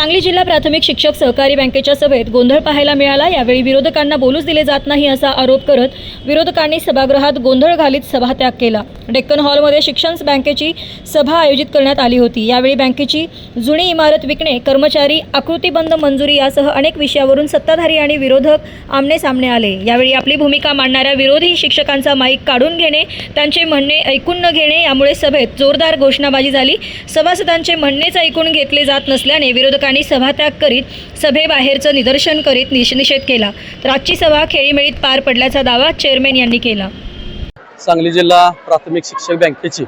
सांगली जिल्हा प्राथमिक शिक्षक सहकारी बँकेच्या सभेत गोंधळ पाहायला मिळाला. यावेळी विरोधकांना बोलूच दिले जात नाही असा आरोप करत विरोधकांनी सभागृहात गोंधळ घालीत सभात्याग केला. डेक्कन हॉलमध्ये शिक्षण बँकेची सभा आयोजित करण्यात आली होती. यावेळी बँकेची जुनी इमारत विकणे कर्मचारी आकृतीबंद मंजुरी यासह अनेक विषयावरून सत्ताधारी आणि विरोधक आमने सामने आले. यावेळी आपली भूमिका मांडणाऱ्या विरोधी शिक्षकांचा माईक काढून घेणे त्यांचे म्हणणे ऐकून न घेणे यामुळे सभेत जोरदार घोषणाबाजी झाली. सभासदांचे म्हणणेच ऐकून घेतले जात नसल्याने विरोधकांनी सभात्याग करीत सभेबाहेरचं निदर्शन करीत निषेध केला. तर आजची सभा खेळीमेळीत पार पडल्याचा दावा चेअरमॅन यांनी केला. सांगली जिल्हा प्राथमिक शिक्षक बँकेची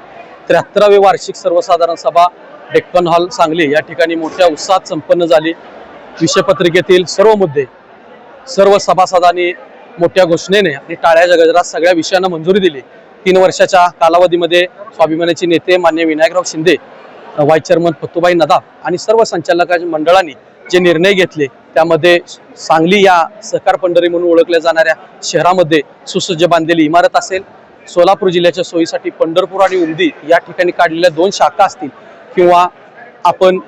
त्र्याहत्तरावी वार्षिक सर्वसाधारण सभा डेक्कन हॉल सांगली. या ठिकाणी मोठ्या उत्साहात संपन्न झाली. विषयपत्रिकेतील सर्व मुद्दे सर्व सभासदांनी मोठ्या घोषणेने आणि टाळ्याच्या गजरात सगळ्या विषयांना मंजुरी दिली. तीन वर्षाच्या कालावधीमध्ये स्वाभिमानाचे नेते मान्य विनायकराव शिंदे व्हाईस चेअरमन पत्तूबाई नदाब आणि सर्व संचालकांच्या मंडळांनी जे निर्णय घेतले त्यामध्ये सांगली या सहकार पंढरी म्हणून ओळखल्या जाणाऱ्या शहरामध्ये सुसज्ज बांधलेली इमारत असेल सोलापूर जिल्ह्याच्या सोयीसाठी पंढरपूर आणि उमदी या ठिकाणी काढलेल्या दोन शाखा असतील किंवा आपण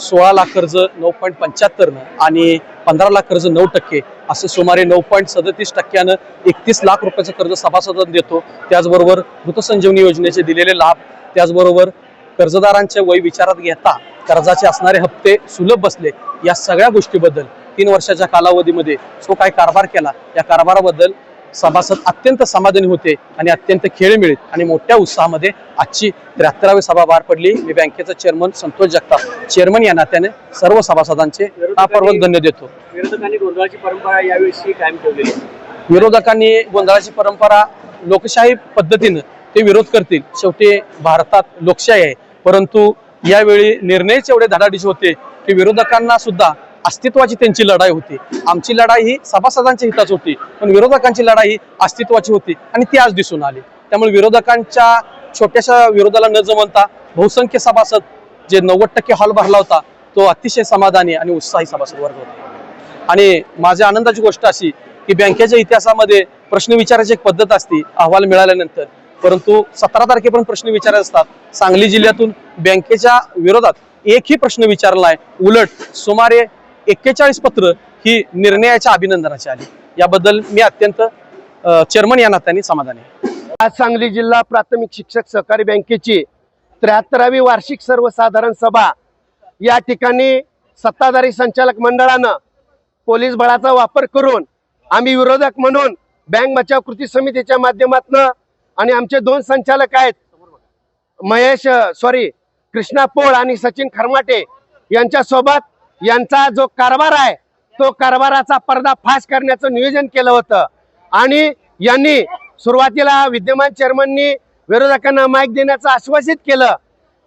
सोळा लाख कर्ज नऊ पॉईंट पंच्याहत्तरनं आणि पंधरा लाख कर्ज नऊ टक्के असं सुमारे नऊ पॉईंट सदतीस टक्क्यानं एकतीस लाख रुपयाचं कर्ज सभासदांना देतो. त्याचबरोबर मृतसंजीवनी योजनेचे दिलेले लाभ त्याचबरोबर कर्जदारांचे वय विचारात घेता कर्जाचे असणारे हप्ते सुलभ बसले या सगळ्या गोष्टीबद्दल तीन वर्षाच्या कालावधीमध्ये जो काय कारभार केला या कारभाराबद्दल सभासद अत्यंत समाधानी होते आणि अत्यंत खेळीमेळीत आणि मोठ्या उत्साहामध्ये आजची त्र्याहत्तरावी सभा पार पडली. मी बँकेचा चेअरमन संतोष जगताप चेअरमन या नात्याने सर्व सभासदांचे अपूर्वक धन्य देतो. विरोधकांनी गोंधळाची परंपरा याविषयी कायम ठेवलेली आहे. विरोधकांनी गोंधळाची परंपरा लोकशाही पद्धतीनं ते विरोध करतील. शेवटी भारतात लोकशाही आहे. परंतु यावेळी निर्णयच एवढे धडाडीचे होते की विरोधकांना सुद्धा अस्तित्वाची त्यांची लढाई होती. आमची लढाई ही सभासदांच्या हिताच होती पण विरोधकांची लढाई ही अस्तित्वाची होती आणि ती आज दिसून आली. त्यामुळे विरोधकांच्या छोट्याशा विरोधाला न जमवता बहुसंख्य सभासद जे नव्वद टक्के हॉल भरला होता तो अतिशय समाधानी आणि उत्साही सभासद वर्ग होता. आणि माझ्या आनंदाची गोष्ट अशी की बँकेच्या इतिहासामध्ये प्रश्न विचारायची एक पद्धत असते अहवाल मिळाल्यानंतर. परंतु सतरा तारखेपर्यंत प्रश्न विचारत असतात. सांगली जिल्ह्यातून बँकेच्या विरोधात एकही प्रश्न विचारला आहे उलट सुमारे एक्केचाळीस पत्र ही निर्णयाच्या अभिनंदनाची आली. याबद्दल मी अत्यंत चेअरमन या नात्याने समाधानी आहे. आज सांगली जिल्हा प्राथमिक शिक्षक सहकारी बँकेची त्र्याहत्तरावी वार्षिक सर्वसाधारण सभा. या ठिकाणी सत्ताधारी संचालक मंडळानं पोलीस बळाचा वापर करून आम्ही विरोधक म्हणून बँक बचाव कृती समितीच्या माध्यमातून आणि आमचे दोन संचालक आहेत. महेश सॉरी कृष्णा पोळ आणि सचिन खरमाटे यांच्या सोबत यांचा जो कारभार आहे तो कारभाराचा पर्दा फाश करण्याचं नियोजन केलं होतं. आणि यांनी सुरुवातीला विद्यमान चेअरमननी विरोधकांना माईक देण्याचं आश्वासित केलं.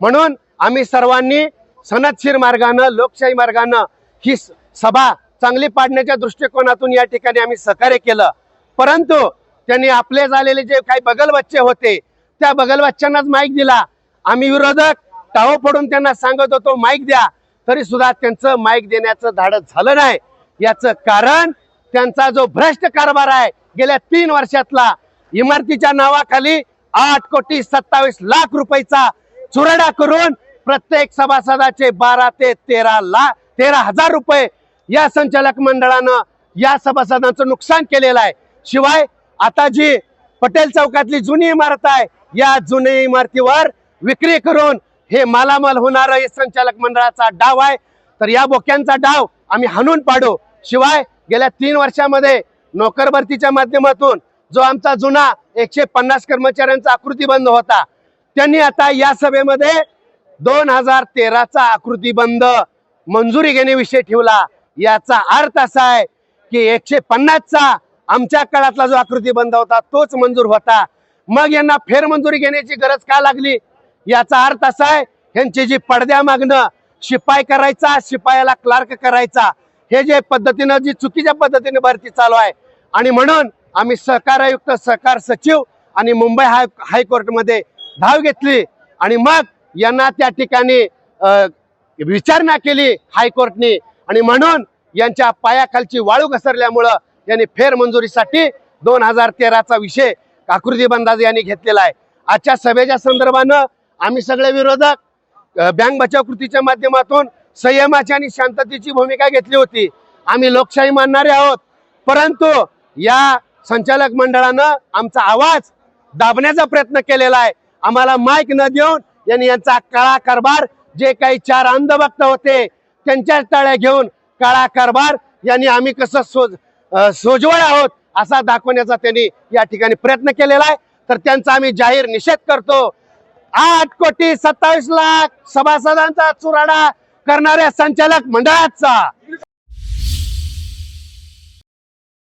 म्हणून आम्ही सर्वांनी सनदशीर मार्गानं लोकशाही मार्गानं ही स- सभा चांगली पाडण्याच्या दृष्टिकोनातून या ठिकाणी आम्ही सहकार्य केलं. परंतु त्यांनी आपले झालेले जे काही बगल बच्चे होते त्या बगल बच्च्यांनाच माईक दिला. आम्ही विरोधक टाव पडून त्यांना सांगत होतो माईक द्या. तरी सुद्धा त्यांचं माईक देण्याचं धाडस झालं नाही. याचं कारण त्यांचा जो भ्रष्ट कारभार आहे गेल्या तीन वर्षातला इमारतीच्या नावाखाली आठ कोटी सत्तावीस लाख रुपयाचा चुरडा करून प्रत्येक सभासदाचे बारा ते तेरा लाख तेरा हजार रुपये या संचालक मंडळानं या सभासदांचं नुकसान केलेलं आहे. शिवाय आता जी पटेल चौकातली जुनी इमारत आहे या जुनी इमारतीवर विक्री करून हे मालामाल होणार संचालक मंडळाचा डाव आहे. तर या बोक्यांचा डाव आम्ही हाणून पाडू. शिवाय गेल्या तीन वर्षामध्ये नोकर भरतीच्या माध्यमातून जो आमचा जुना एकशे पन्नास कर्मचाऱ्यांचा आकृतीबंद होता त्यांनी आता या सभेमध्ये दोन हजार तेराचा आकृतीबंद मंजुरी घेण्याविषयी ठेवला. याचा अर्थ असा आहे की एकशे पन्नासचा आमच्या काळातला जो आकृती बंद होता तोच मंजूर होता. मग यांना फेरमंजुरी घेण्याची गरज का लागली? याचा अर्थ असा आहे यांची जी पडद्या मागणं शिपाई करायचा शिपायाला क्लार्क करायचा हे जे पद्धतीनं जी चुकीच्या पद्धतीने भरती चालू आहे. आणि म्हणून आम्ही सहकारायुक्त सहकार सचिव आणि मुंबई हाय हायकोर्टमध्ये धाव घेतली. आणि मग यांना त्या ठिकाणी विचारणा केली हायकोर्टने. आणि म्हणून यांच्या पायाखालची वाळू घसरल्यामुळं यांनी फेरमंजुरीसाठी दोन हजार तेराचा विषय आकृती बंदाज यांनी घेतलेला आहे. आजच्या सभेच्या संदर्भानं आम्ही सगळे विरोधक बँक बचाव कृतीच्या माध्यमातून संयमाची आणि शांततेची भूमिका घेतली होती. आम्ही लोकशाही मानणारे आहोत. परंतु या संचालक मंडळानं आमचा आवाज दाबण्याचा प्रयत्न केलेला आहे. आम्हाला माईक न देऊन यांनी यांचा काळा कारभार जे काही चार अंधभक्त होते त्यांच्या टाळ्या घेऊन काळा कारभार यांनी आम्ही कसं सोज सोजवळ आहोत असा दाखवण्याचा त्यांनी या ठिकाणी प्रयत्न केलेला आहे. तर त्यांचा आम्ही जाहीर निषेध करतो. आठ कोटी सत्तावीस लाख सभासदांचा चुराडा करणाऱ्या संचालक मंडळाचा